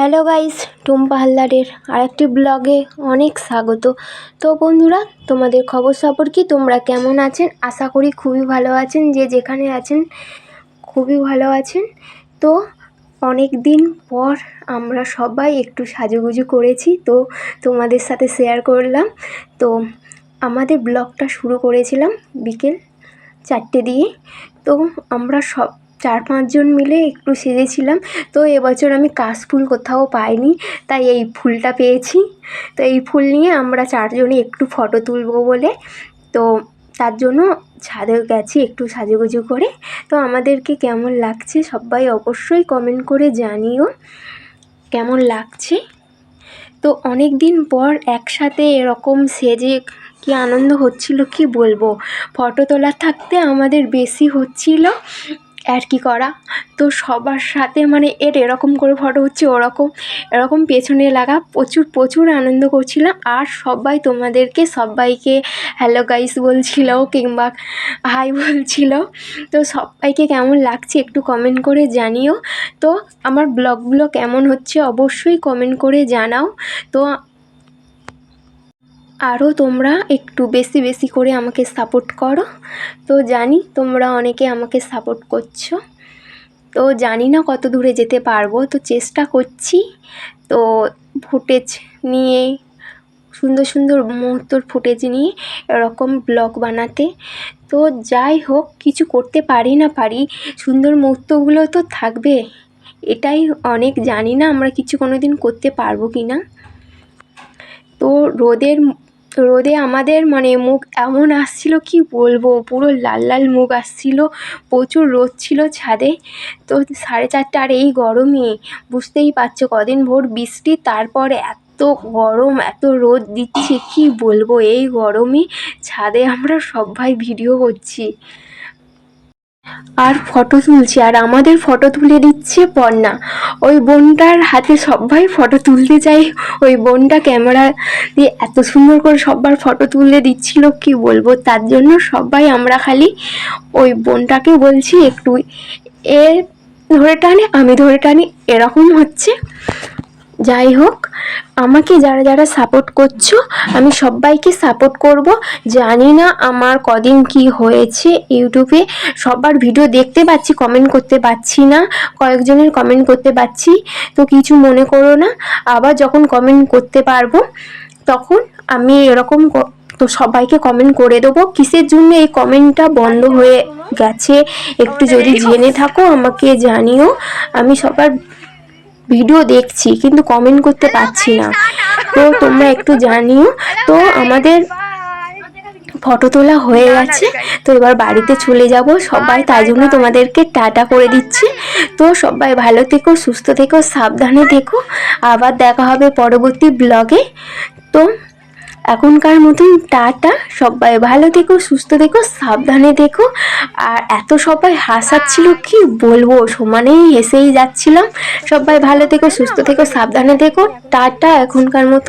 Hello guys, Tumpa হালদারের আরেকটি ব্লগে অনেক স্বাগত। তো বন্ধুরা, তোমাদের খবর সবর কি? তোমরা কেমন আছেন? আশা করি খুবই ভালো আছেন। যে যেখানে আছেন, খুবই ভালো আছেন। তো অনেক দিন পর আমরা সবাই একটু সাজুগুজু করেছি, তো তোমাদের সাথে শেয়ার করলাম। তো আমাদের ব্লগটা শুরু করেছিলাম বিকেল চারটে দিয়ে। তো আমরা সব চার পাঁচজন মিলে একটু সেজেছিলাম। তো এবছর আমি কাশফুল কোথাও পাইনি, তাই এই ফুলটা পেয়েছি। তো এই ফুল নিয়ে আমরা চারজনে একটু ফটো তুলবো বলে। তো তার জন্য ছাদে গেছি একটু সাজুগুজু করে। তো আমাদেরকে কেমন লাগছে সবাই অবশ্যই কমেন্ট করে জানিও। কেমন লাগছে? তো অনেক দিন পর একসাথে এরকম সেজে কি আনন্দ হচ্ছিল কি বলব? ফটো তোলার থাকতে আমাদের বেশি হচ্ছিল। আর কি করা? তো সবার সাথে মানে এর এরকম করে ফটো হচ্ছে ওরকম। এরকম পেছনে লাগা প্রচুর প্রচুর আনন্দ করছিলাম। আর সবাই তোমাদেরকে সবাইকে হ্যালো গাইস বলছিল কিংবা হাই বলছিল। তো সবাইকে কেমন লাগছে একটু কমেন্ট করে জানিও। তো আমার ব্লগগুলো কেমন হচ্ছে অবশ্যই কমেন্ট করে জানাও। তো আরও তোমরা একটু বেশি বেশি করে আমাকে সাপোর্ট করো। তো জানি তোমরা অনেকে আমাকে সাপোর্ট করছ। তো জানি না কত দূরে যেতে পারব, তো চেষ্টা করছি। তো ফুটেজ নিয়ে, সুন্দর সুন্দর মুহূর্তর ফুটেজ নিয়ে এরকম ব্লগ বানাতে। তো যাই হোক, কিছু করতে পারি না পারি, সুন্দর মুহূর্তগুলো তো থাকবে। এটাই অনেক, জানি না আমরা কিছু কোনো দিন করতে পারব কি না তো রোদের রোদে আমাদের মানে মুখ এমন আসছিল, কি বলব? পুরো লাল লাল মুখ আসছিল, প্রচুর রোদ ছিল ছাদে। তো সাড়ে চারটে আর এই গরমে, বুঝতেই পারছ কদিন ভোর বৃষ্টি, তারপরে এত গরম, এত রোদ দিচ্ছে, কি বলব? এই গরমে ছাদে আমরা সবাই ভিডিও করছি। আর ফটো তুলছি, আর আমাদের ফটো তুলে দিচ্ছে পর্ণা। ওই বোনটার হাতে সবাই ফটো তুলতে চাই ওই বোনটা ক্যামেরা দিয়ে এত সুন্দর করে সবার ফটো তুলে দিচ্ছিল, কি বলব? তার জন্য সবাই আমরা খালি ওই বোনটাকে বলছি, একটু এ ধরে টানে, আমি ধরে টানি। এরকম হচ্ছে। যাই হোক আমাকে যারা যারা সাপোর্ট করছ, আমি সবাইকে সাপোর্ট করব। জানি না আমার কদিন কি হয়েছে ইউটিউবে। সবার ভিডিও দেখতে পাচ্ছি কমেন্ট করতে পারছি না। কয়েকজনের কমেন্ট করতে পারছি তো কিছু মনে করো না। আবার যখন কমেন্ট করতে পারব, তখন আমি এরকম তো সবাইকে কমেন্ট করে দেবো। কিসের জন্য এই কমেন্টটা বন্ধ হয়ে গেছে? একটু যদি জেনে থাকো, আমাকে জানিও। আমি সবার ভিডিও দেখছি, কিন্তু কমেন্ট করতে পারছি না। তো তোমরা একটু জানিও, তো আমাদের ফটো তোলা হয়ে গেছে। তো এবার বাড়িতে চলে যাব। সবাই তাই জন্য তোমাদেরকে টাটা করে দিচ্ছি। তো সবাই ভালো থেকো, সুস্থ থেকো, সাবধানে থেকো। আবার দেখা হবে পরবর্তী ব্লগে তো এখনকার মতন টাটা, সবাই ভালো থেকো, সুস্থ থেকো, সাবধানে দেখো আর এত সবাই হাসাচ্ছিল কি বলব, সমানেই হেসেই যাচ্ছিলাম। সবাই ভালো থেকো, সুস্থ থেকো, সাবধানে দেখো টাটা এখনকার মতন।